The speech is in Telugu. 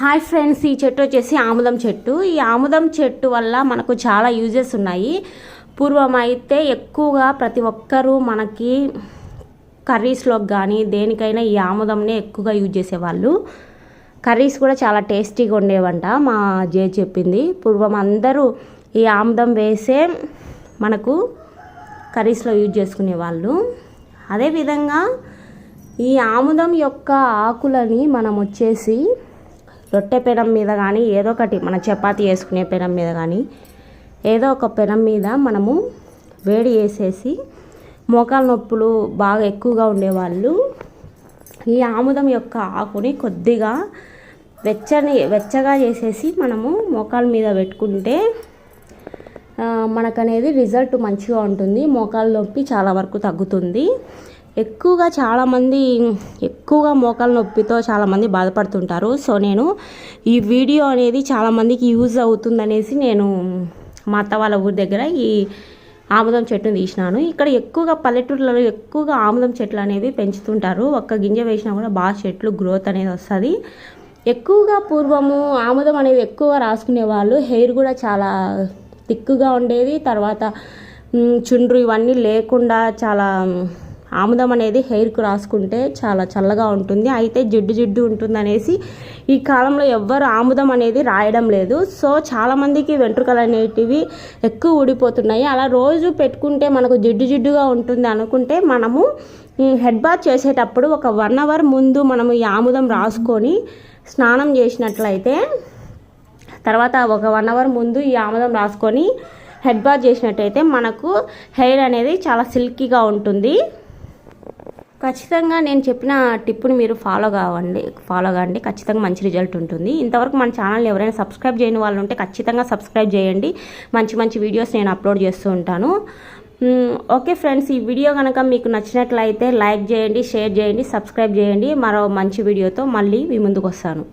హాయ్ ఫ్రెండ్స్ ఈ చెట్టు వచ్చేసి ఆముదం చెట్టు. ఈ ఆముదం చెట్టు వల్ల మనకు చాలా యూజెస్ ఉన్నాయి. పూర్వం అయితే ఎక్కువగా ప్రతి ఒక్కరూ మనకి కర్రీస్లోకి కానీ దేనికైనా ఈ ఆముదంనే ఎక్కువగా యూజ్ చేసేవాళ్ళు. కర్రీస్ కూడా చాలా టేస్టీగా ఉండేవంట మా జే చెప్పింది. పూర్వం అందరూ ఈ ఆముదం వేసే మనకు కర్రీస్లో యూజ్ చేసుకునేవాళ్ళు. అదేవిధంగా ఈ ఆముదం యొక్క ఆకులని మనం వచ్చేసి రొట్టె పెనం మీద కానీ ఏదో ఒకటి మన చపాతి వేసుకునే పెనం మీద కానీ ఏదో ఒక పెనం మీద మనము వేడి చేసేసి మోకాల నొప్పులు బాగా ఎక్కువగా ఉండేవాళ్ళు ఈ ఆముదం యొక్క ఆకుని కొద్దిగా వెచ్చని వెచ్చగా చేసేసి మనము మోకాల మీద పెట్టుకుంటే మనకనేది రిజల్ట్ మంచిగా ఉంటుంది. మోకాల నొప్పి చాలా వరకు తగ్గుతుంది. ఎక్కువగా చాలామంది ఎక్కువగా మోకాల నొప్పితో చాలామంది బాధపడుతుంటారు. సో నేను ఈ వీడియో అనేది చాలామందికి యూజ్ అవుతుందనేసి నేను మా అత్త వాళ్ళ ఊరి దగ్గర ఈ ఆముదం చెట్టును తీసినాను. ఇక్కడ ఎక్కువగా పల్లెటూర్లలో ఎక్కువగా ఆముదం చెట్లు అనేవి పెంచుతుంటారు. ఒక్క గింజ వేసినా కూడా బాగా చెట్లు గ్రోత్ అనేది వస్తుంది. ఎక్కువగా పూర్వము ఆముదం అనేది ఎక్కువగా రాసుకునే వాళ్ళు హెయిర్ కూడా చాలా థిక్గా ఉండేది. తర్వాత చుండ్రు ఇవన్నీ లేకుండా చాలా ఆముదం అనేది హెయిర్కు రాసుకుంటే చాలా చల్లగా ఉంటుంది. అయితే జిడ్డు జిడ్డు ఉంటుంది అనేసి ఈ కాలంలో ఎవ్వరు ఆముదం అనేది రాయడం లేదు. సో చాలామందికి వెంట్రుకలు అనేటివి ఎక్కువ ఊడిపోతున్నాయి. అలా రోజు పెట్టుకుంటే మనకు జిడ్డు జిడ్డుగా ఉంటుంది అనుకుంటే మనము హెడ్ బాత్ చేసేటప్పుడు ఒక వన్ అవర్ ముందు మనము ఈ ఆముదం రాసుకొని స్నానం చేసినట్లయితే తర్వాత ఒక వన్ అవర్ ముందు ఈ ఆముదం రాసుకొని హెడ్ బాత్ చేసినట్టయితే మనకు హెయిర్ అనేది చాలా సిల్కీగా ఉంటుంది. ఖచ్చితంగా నేను చెప్పిన టిప్పుని మీరు ఫాలో కావండి ఫాలో కావండి ఖచ్చితంగా మంచి రిజల్ట్ ఉంటుంది. ఇంతవరకు మన ఛానల్ ఎవరైనా సబ్స్క్రైబ్ చేయని వాళ్ళు ఉంటే ఖచ్చితంగా సబ్స్క్రైబ్ చేయండి. మంచి మంచి వీడియోస్ నేను అప్లోడ్ చేస్తూ ఉంటాను. ఓకే ఫ్రెండ్స్ ఈ వీడియో కనుక మీకు నచ్చినట్లయితే లైక్ చేయండి షేర్ చేయండి సబ్స్క్రైబ్ చేయండి. మరో మంచి వీడియోతో మళ్ళీ మీ ముందుకు వస్తాను.